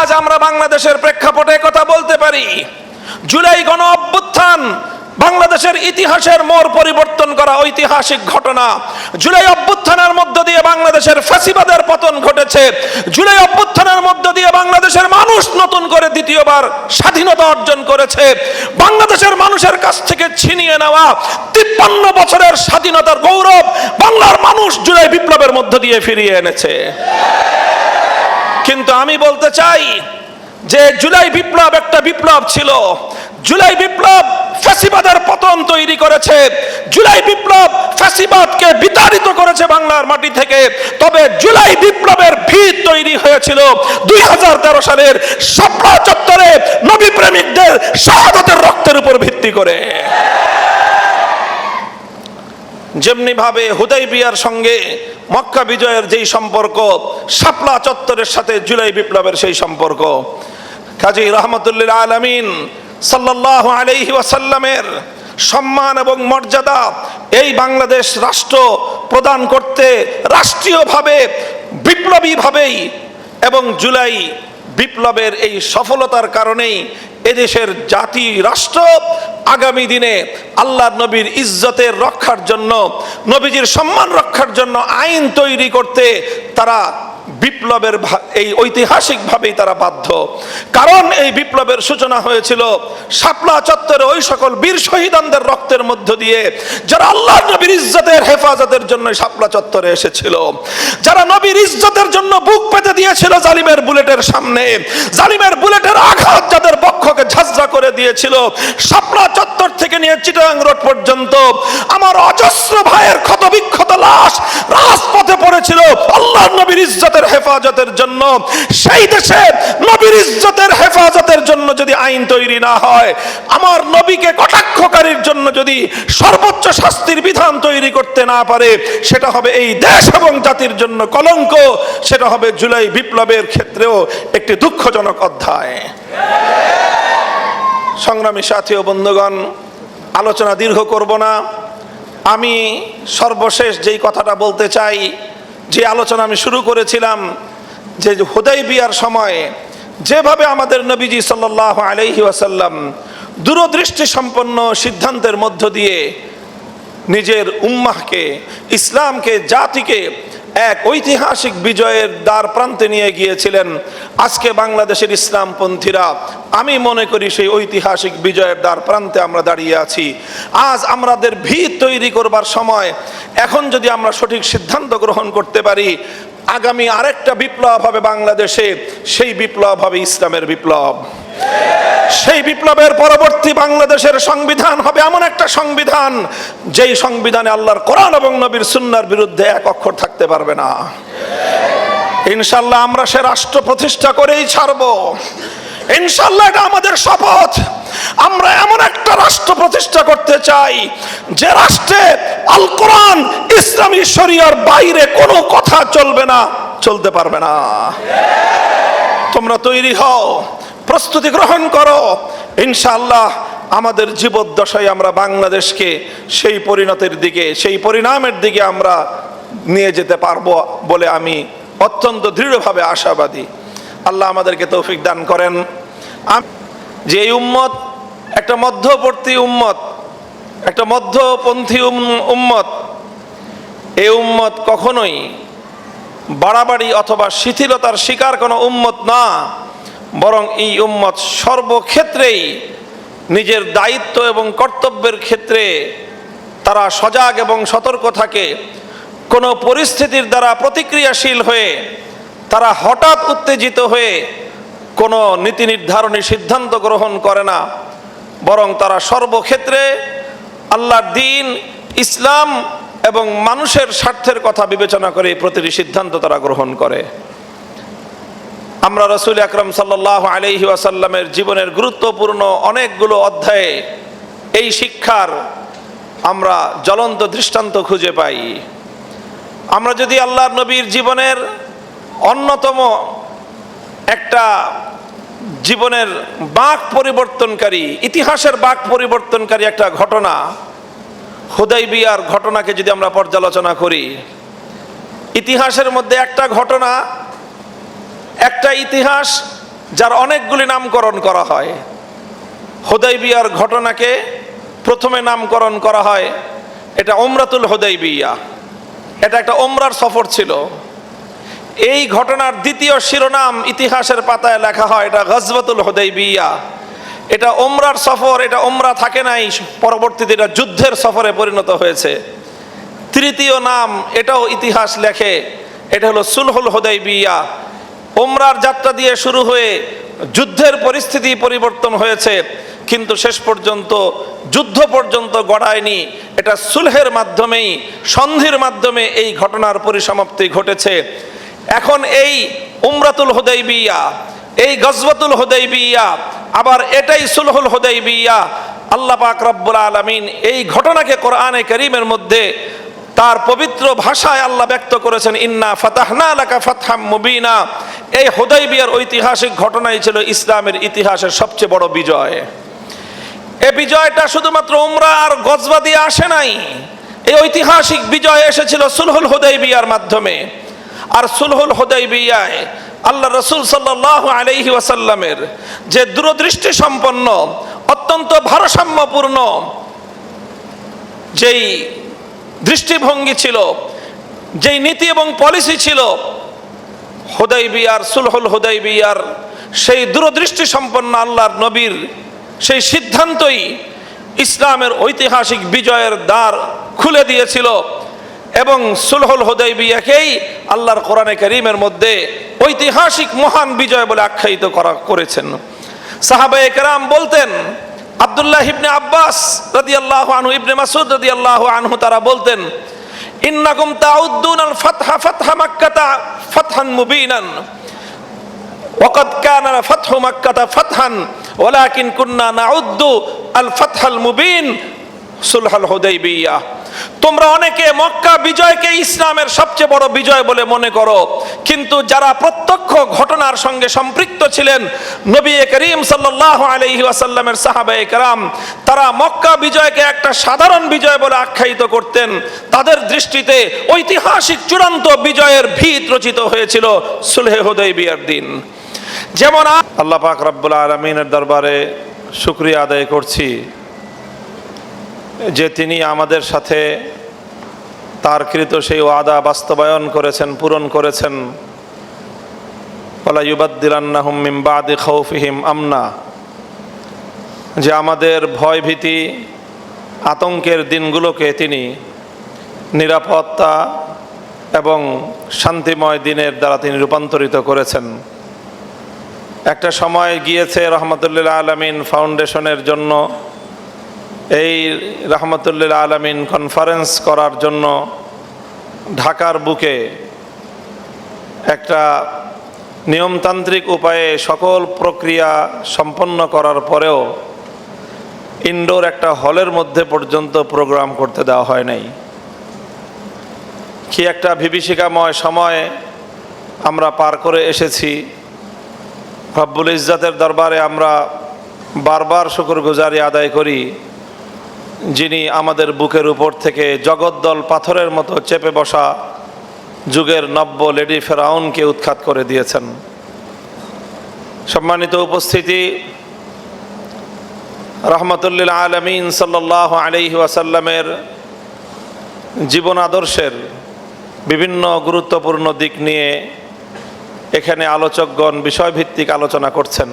আজ আমরা বাংলাদেশের প্রেক্ষাপটে কথা বলতে পারি। জুলাই গণ অভ্যুত্থান, বাংলাদেশের ইতিহাসের মোড় পরিবর্তন করা ঐতিহাসিক ঘটনা। জুলাই অভ্যুত্থানের মধ্য দিয়ে বাংলাদেশের ফ্যাসিবাদের পতন ঘটেছে। জুলাই অভ্যুত্থানের মধ্য দিয়ে বাংলাদেশের মানুষ নতুন করে দ্বিতীয়বার স্বাধীনতা অর্জন করেছে। বাংলাদেশের মানুষের কাছ থেকে ছিনিয়ে নেওয়া তিপ্পান্ন বছরের স্বাধীনতার গৌরব বাংলার মানুষ জুলাই বিপ্লবের মধ্য দিয়ে ফিরিয়ে এনেছে। কিন্তু আমি বলতে চাই যে জুলাই বিপ্লব একটা বিপ্লব ছিল। জুলাই বিপ্লব ফ্যাসিবাদের পতন তৈরি করেছে। জুলাই বিপ্লব ফ্যাসিবাদকে বিতাড়িত করেছে বাংলার মাটি থেকে। তবে জুলাই বিপ্লবের ভিত তৈরি হয়েছিল দুই হাজার তেরো সালের শাপলা চত্বরে নবী প্রেমিকদের শাহাদতের রক্তের উপর ভিত্তি করে। যেমনি ভাবে হুদাই বিয়ার সঙ্গে মক্কা বিজয়ের যেই সম্পর্ক, শাপলা চত্বরের সাথে জুলাই বিপ্লবের সেই সম্পর্ক। কাজী রহমতুল্লিল আলমিন সাল্লাহ আলাইহি ওয়াসাল্লামের সম্মান এবং মর্যাদা এই বাংলাদেশ রাষ্ট্র প্রদান করতে রাষ্ট্রীয়ভাবে, বিপ্লবীভাবেই এবং জুলাই বিপ্লবের এই সফলতার কারণেই এদেশের জাতি, রাষ্ট্র আগামী দিনে আল্লাহ নবীর ইজ্জতের রক্ষার জন্য, নবীজির সম্মান রক্ষার জন্য আইন তৈরি করতে তারা বিপ্লবের এই ঐতিহাসিকভাবেই তারা বাধ্য। কারণ এই বিপ্লবের সূচনা হয়েছিল শাপলা চত্বরে ওই সকল বীর শহীদানদের রক্তের মধ্য দিয়ে, যারা আল্লাহ নবীর ইজ্জতের হেফাজতের জন্য শাপলা চত্বরে এসেছিল। যারা নবীর ইজ্জতের জন্য বুক পেতে দিয়েছিল জালিমের বুলেটের সামনে, জালিমের বুলেটের আঘাত যাদের বক্ষকে ঝাঁঝরা করে দিয়েছিল, শাপলা চত্বর থেকে নিয়ে চিটাং রোড পর্যন্ত আমার অজস্র ভাইয়ের ক্ষতবিক্ষত লাশ রাজপথে পড়েছিল আল্লাহ নবীর ইজ্জতের হেফাজতের জন্য। সেই দেশে নবীর ইজ্জতের হেফাজতের জন্য যদি আইন তৈরি না হয়, আমার নবীকে কটাক্ষকারীর জন্য যদি সর্বোচ্চ শাস্তির বিধান তৈরি করতে না পারে, সেটা হবে এই দেশ এবং জাতির জন্য কলঙ্ক। সেটা হবে জুলাই বিপ্লবের ক্ষেত্রেও একটি দুঃখজনক অধ্যায়। সংগ্রামী সাথী ও বন্ধুগণ, আলোচনা দীর্ঘ করব না। আমি সর্বশেষ যেই কথাটা বলতে চাই যে আলোচনা আমি শুরু করেছিলাম, যে হোদাই বিয়ার সময়ে যেভাবে আমাদের নবীজি সাল্লাহ আলহি ওয়াসাল্লাম দূরদৃষ্টি সম্পন্ন সিদ্ধান্তের মধ্য দিয়ে নিজের উম্মাহকে, ইসলামকে, জাতিকে এক ঐতিহাসিক বিজয়ের দ্বার প্রান্তে নিয়ে গিয়েছিলেন আজকে বাংলাদেশের ইসলামপন্থীরা। আমি মনে করি সেই ঐতিহাসিক বিজয়ের দ্বার প্রান্তে আমরা দাঁড়িয়ে আছি। আজ আমাদের ভিত তৈরি করবার সময়। এখন যদি আমরা সঠিক সিদ্ধান্ত গ্রহণ করতে পারি, আগামী আরেকটা বিপ্লব হবে বাংলাদেশে। সেই বিপ্লব হবে ইসলামের বিপ্লব। সেই বিপ্লবের পরবর্তী বাংলাদেশের সংবিধান হবে এমন একটা সংবিধান, যেই সংবিধানে আল্লাহর কোরআন এবং নবীর সুন্নার বিরুদ্ধে এক অক্ষর থাকতে পারবে না। ইনশাল্লাহ আমরা সে রাষ্ট্র প্রতিষ্ঠা করেই ছাড়ব। ইনশাল্লাহ এটা আমাদের শপথ। আমরা এমন একটা রাষ্ট্র প্রতিষ্ঠা করতে চাই, যে রাষ্ট্রে আল কোরআন, ইসলামী শরিয়ার বাইরে কোনো কথা চলবে না, চলতে পারবে না। তোমরা তৈরি হও। প্রস্তুতি গ্রহণ করো। ইনশাআল্লাহ আমাদের জীবদ্দশায় আমরা বাংলাদেশকে সেই পরিণতির দিকে, সেই পরিণামের দিকে আমরা নিয়ে যেতে পারব বলে আমি অত্যন্ত দৃঢ়ভাবে আশাবাদী। আল্লাহ আমাদেরকে তৌফিক দান করেন। যে উম্মত, একটা মধ্যবর্তী উম্মত, একটা মধ্যপন্থী উম- উম্মত এই উম্মত কখনোই বাড়াবাড়ি অথবা শিথিলতার শিকার কোনো উম্মত না। বরং এই উম্মত সর্বক্ষেত্রেই নিজের দায়িত্ব এবং কর্তব্যের ক্ষেত্রে তারা সজাগ এবং সতর্ক থাকে। কোনো পরিস্থিতির দ্বারা প্রতিক্রিয়াশীল হয়ে তারা হঠাৎ উত্তেজিত হয়ে কোনো নীতি নির্ধারণী সিদ্ধান্ত গ্রহণ করে না। বরং তারা সর্বক্ষেত্রে আল্লাহর দিন, ইসলাম এবং মানুষের স্বার্থের কথা বিবেচনা করে প্রতিটি সিদ্ধান্ত তারা গ্রহণ করে। আমরা রসুল আকরম সাল্লাহ আলহি ওয়াসাল্লামের জীবনের গুরুত্বপূর্ণ অনেকগুলো অধ্যায়ে এই শিক্ষার আমরা জ্বলন্ত দৃষ্টান্ত খুঁজে পাই। আমরা যদি আল্লাহর নবীর জীবনের অন্যতম একটা জীবনের বাক পরিবর্তনকারী, ইতিহাসের বাক পরিবর্তনকারী একটা ঘটনা হুদাই বিয়ার ঘটনাকে যদি আমরা পর্যালোচনা করি, ইতিহাসের মধ্যে একটা ঘটনা একটা ইতিহাস যার অনেকগুলি নামকরণ করা হয়। হোদাইবিয়ার ঘটনাকে প্রথমে নামকরণ করা হয় এটা ওমরাতুল হোদাইবিয়া। এটা একটা ওমরার সফর ছিল। এই ঘটনার দ্বিতীয় শিরোনাম ইতিহাসের পাতায় লেখা হয় এটা গজবাতুল হোদাইবিয়া। এটা ওমরার সফর, এটা ওমরা থাকে নাই, পরবর্তীতে এটা যুদ্ধের সফরে পরিণত হয়েছে। তৃতীয় নাম এটাও ইতিহাস লেখে, এটা হলো সুলহুল হোদাইবিয়া। ওমরার যাত্রা দিয়ে শুরু হয়ে যুদ্ধের পরিস্থিতি পরিবর্তন হয়েছে, কিন্তু শেষ পর্যন্ত, যুদ্ধ পর্যন্ত গড়ায়নি। এটা সুলহের মাধ্যমেই, সন্ধির মাধ্যমে এই ঘটনার পরিসমাপ্তি ঘটেছে। এখন এই উমরাতুল হুদাইবিয়া, এই গজবাতুল হুদাইবিয়া, আবার এটাই সুলহুল হুদাইবিয়া, আল্লাহ পাক রব্বুল আলামিন এই ঘটনাকে কোরআনে করিমের মধ্যে তার পবিত্র ভাষায় আল্লাহ ব্যক্ত করেছেন, ইন্না ফাতাহনা লাকা ফাতহাম মুবিনা। এই হোদাই বিয়ার ঐতিহাসিক ঘটনাই ছিল ইসলামের ইতিহাসের সবচেয়ে বড় বিজয়। এ বিজয়টা শুধুমাত্র উমরা আর গজবা দিয়ে আসে নাই। এই ঐতিহাসিক বিজয় এসেছিল সুলহুল হোদাই বিয়ার মাধ্যমে। আর সুলহুল হুদাইবিয়ায় আল্লাহ রসুল সাল্লাহ আলাইহি ওয়াসাল্লামের যে দূরদৃষ্টি সম্পন্ন, অত্যন্ত ভারসাম্যপূর্ণ যেই দৃষ্টিভঙ্গি ছিল, যেই নীতি এবং পলিসি ছিল হুদাইবিয়ার, সুলহুল হুদাই বিয়ার সেই দূরদৃষ্টি সম্পন্ন আল্লাহর নবীর সেই সিদ্ধান্তই ইসলামের ঐতিহাসিক বিজয়ের দ্বার খুলে দিয়েছিল এবং সুলহুল হুদাই বিয়াকেই আল্লাহর কোরআনে করিমের মধ্যে ঐতিহাসিক মহান বিজয় বলে আখ্যায়িত করা করেছেন। সাহাবা একরাম বলতেন, আব্দুল্লাহ ইবনে আব্বাস রাদিয়াল্লাহু আনহু, ইবনে মাসুদ রাদিয়াল্লাহু আনহু তারা বলতেন ইন্নাকুম তাউদ্দুন আল ফাতহা ফাতহা মাক্কাতা ফাতহান মুবিনান وقد كان فتح مكة فتحا ولكن كنا نعد الفتح المبين সুলহ হুদাইবিয়া তোমরা অনেকে মক্কা বিজয়কে ইসলামের সবচেয়ে বড় বিজয় বলে মনে করো। কিন্তু যারা প্রত্যক্ষ ঘটনার সঙ্গে সম্পৃক্ত ছিলেন, নবী করিম সাল্লাল্লাহু আলাইহি ওয়াসাল্লামের সাহাবায়ে কেরাম, তারা মক্কা বিজয়কে একটা সাধারণ বিজয় বলে আখ্যায়িত করতেন। তাদের দৃষ্টিতে ঐতিহাসিক চূড়ান্ত বিজয়ের ভিত রচিত হয়েছিল সুলহে হুদাইবিয়ার দিন। যেমন আল্লাহ পাক রব্বুল আলমিনের দরবারে শুক্রিয়া আদায় করছি। যে তিনি আমাদের সাথে তার কৃত সেই ওয়াদা বাস্তবায়ন করেছেন, পূরণ করেছেন। ওলা ইউবাদ্দিলান্নাহুম মিম বাদি খৌফিহিম আমনা। যে আমাদের ভয় ভীতি আতঙ্কের দিনগুলোকে তিনি নিরাপত্তা এবং শান্তিময় দিনের দ্বারা তিনি রূপান্তরিত করেছেন। একটা সময় গিয়েছে রহমতুল্লাহ আলমিন ফাউন্ডেশনের জন্য এই রহমতুল্লাহ আলমিন কনফারেন্স করার জন্য ঢাকার বুকে একটা নিয়মতান্ত্রিক উপায়ে সকল প্রক্রিয়া সম্পন্ন করার পরেও ইনডোর একটা হলের মধ্যে পর্যন্ত প্রোগ্রাম করতে দেওয়া হয় নাই। কি একটা বিভীষিকাময় সময় আমরা পার করে এসেছি। রব্বুল ইজ্জাতের দরবারে আমরা বারবার শুকুর গুজারি আদায় করি। যিনি আমাদের বুকের উপর থেকে জগদ্দল পাথরের মতো চেপে বসা যুগের নব্য লেডি ফেরাউনকে উৎখাত করে দিয়েছেন। সম্মানিত উপস্থিতি, রহমতুল্লিল আলমিন সাল্লাহ আলিহি ওয়াসাল্লামের জীবন আদর্শের বিভিন্ন গুরুত্বপূর্ণ দিক নিয়ে এখানে আলোচকগণ বিষয়ভিত্তিক আলোচনা করছেন।